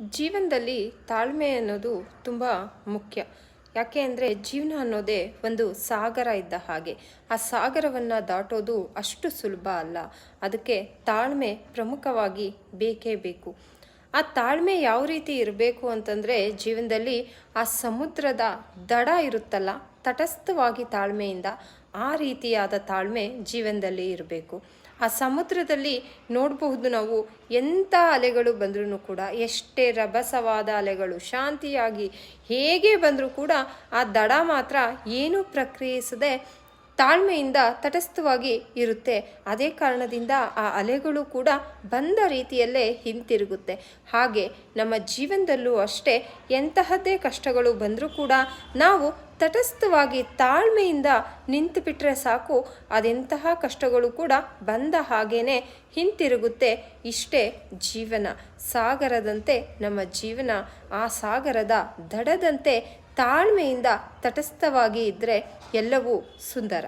ಜೀವನದಲ್ಲಿ ತಾಳ್ಮೆ ಅನ್ನೋದು ತುಂಬ ಮುಖ್ಯ. ಯಾಕೆ ಅಂದರೆ ಜೀವನ ಅನ್ನೋದೇ ಒಂದು ಸಾಗರ ಇದ್ದ ಹಾಗೆ. ಆ ಸಾಗರವನ್ನು ದಾಟೋದು ಅಷ್ಟು ಸುಲಭ ಅಲ್ಲ. ಅದಕ್ಕೆ ತಾಳ್ಮೆ ಪ್ರಮುಖವಾಗಿ ಬೇಕೇ ಬೇಕು. ಆ ತಾಳ್ಮೆ ಯಾವ ರೀತಿ ಇರಬೇಕು ಅಂತಂದರೆ ಜೀವನದಲ್ಲಿ ಆ ಸಮುದ್ರದ ದಡ ಇರುತ್ತಲ್ಲ, ತಟಸ್ಥವಾಗಿ ತಾಳ್ಮೆಯಿಂದ ಆ ರೀತಿಯಾದ ತಾಳ್ಮೆ ಜೀವನದಲ್ಲಿ ಇರಬೇಕು. ಆ ಸಮುದ್ರದಲ್ಲಿ ನೋಡಬಹುದು ನಾವು ಎಂಥ ಅಲೆಗಳು ಬಂದ್ರೂ ಕೂಡ, ಎಷ್ಟೇ ರಭಸವಾದ ಅಲೆಗಳು, ಶಾಂತಿಯಾಗಿ ಹೇಗೆ ಬಂದರೂ ಕೂಡ ಆ ದಡ ಮಾತ್ರ ಏನೂ ಪ್ರಕ್ರಿಯಿಸದೆ ತಾಳ್ಮೆಯಿಂದ ತಟಸ್ಥವಾಗಿ ಇರುತ್ತೆ. ಅದೇ ಕಾರಣದಿಂದ ಆ ಅಲೆಗಳು ಕೂಡ ಬಂದ ರೀತಿಯಲ್ಲೇ ಹಿಂತಿರುಗುತ್ತೆ. ಹಾಗೆ ನಮ್ಮ ಜೀವನದಲ್ಲೂ ಅಷ್ಟೇ ಎಂತಹದ್ದೇ ಕಷ್ಟಗಳು ಬಂದರೂ ಕೂಡ ನಾವು ತಟಸ್ಥವಾಗಿ ತಾಳ್ಮೆಯಿಂದ ನಿಂತು ಬಿಟ್ಟರೆ ಸಾಕು, ಅದೆಂತಹ ಕಷ್ಟಗಳು ಕೂಡ ಬಂದ ಹಾಗೇನೆ ಹಿಂತಿರುಗುತ್ತೆ ಇಷ್ಟೇ ಜೀವನ. ಸಾಗರದಂತೆ ನಮ್ಮ ಜೀವನ, ಆ ಸಾಗರದ ದಡದಂತೆ ತಾಳ್ಮೆಯಿಂದ ತಟಸ್ಥವಾಗಿ ಇದ್ದರೆ ಎಲ್ಲವೂ ಸುಂದರ.